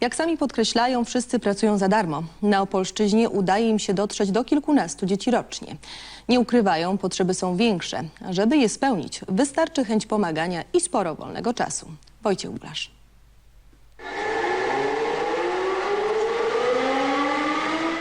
Jak sami podkreślają, wszyscy pracują za darmo. Na Opolszczyźnie udaje im się dotrzeć do kilkunastu dzieci rocznie. Nie ukrywają, potrzeby są większe. Żeby je spełnić, wystarczy chęć pomagania i sporo wolnego czasu. Wojciech Bulasz.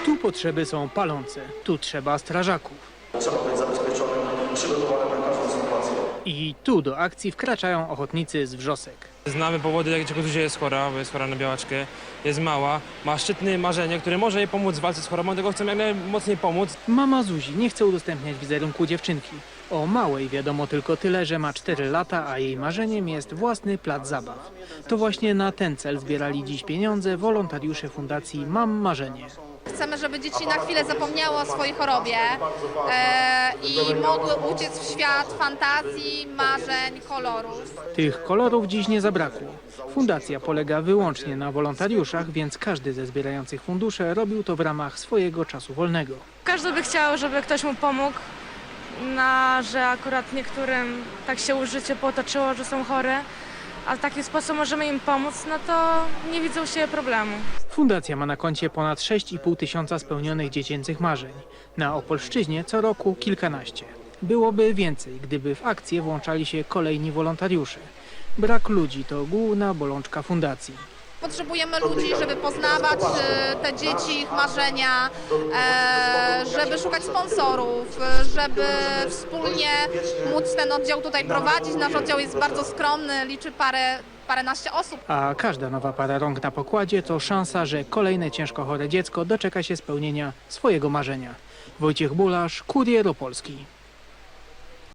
Tu potrzeby są palące, tu trzeba strażaków. Trzeba być zabezpieczonym, przygotowanym na każdą sytuację. I tu do akcji wkraczają ochotnicy z wrzosek. Znamy powody, dlaczego Zuzia jest chora, bo jest chora na białaczkę, jest mała, ma szczytne marzenie, które może jej pomóc w walce z chorobą, dlatego chcemy jak najmocniej pomóc. Mama Zuzi nie chce udostępniać wizerunku dziewczynki. O małej wiadomo tylko tyle, że ma 4 lata, a jej marzeniem jest własny plac zabaw. To właśnie na ten cel zbierali dziś pieniądze wolontariusze Fundacji Mam Marzenie. Chcemy, żeby dzieci na chwilę zapomniały o swojej chorobie e, i mogły uciec w świat fantazji, marzeń, kolorów. Tych kolorów dziś nie zabrakło. Fundacja polega wyłącznie na wolontariuszach, więc każdy ze zbierających fundusze robił to w ramach swojego czasu wolnego. Każdy by chciał, żeby ktoś mu pomógł, na, że akurat niektórym tak się życie potoczyło, że są chore, a w taki sposób możemy im pomóc, no to nie widzą się problemu. Fundacja ma na koncie ponad 6,5 tysiąca spełnionych dziecięcych marzeń. Na Opolszczyźnie co roku kilkanaście. Byłoby więcej, gdyby w akcję włączali się kolejni wolontariusze. Brak ludzi to główna bolączka fundacji. Potrzebujemy ludzi, żeby poznawać e, te dzieci, ich marzenia, e, żeby szukać sponsorów, e, żeby wspólnie móc ten oddział tutaj prowadzić. Nasz oddział jest bardzo skromny, liczy parę, paręnaście osób. A każda nowa para rąk na pokładzie to szansa, że kolejne ciężko chore dziecko doczeka się spełnienia swojego marzenia. Wojciech Bulasz, Kurier Opolski.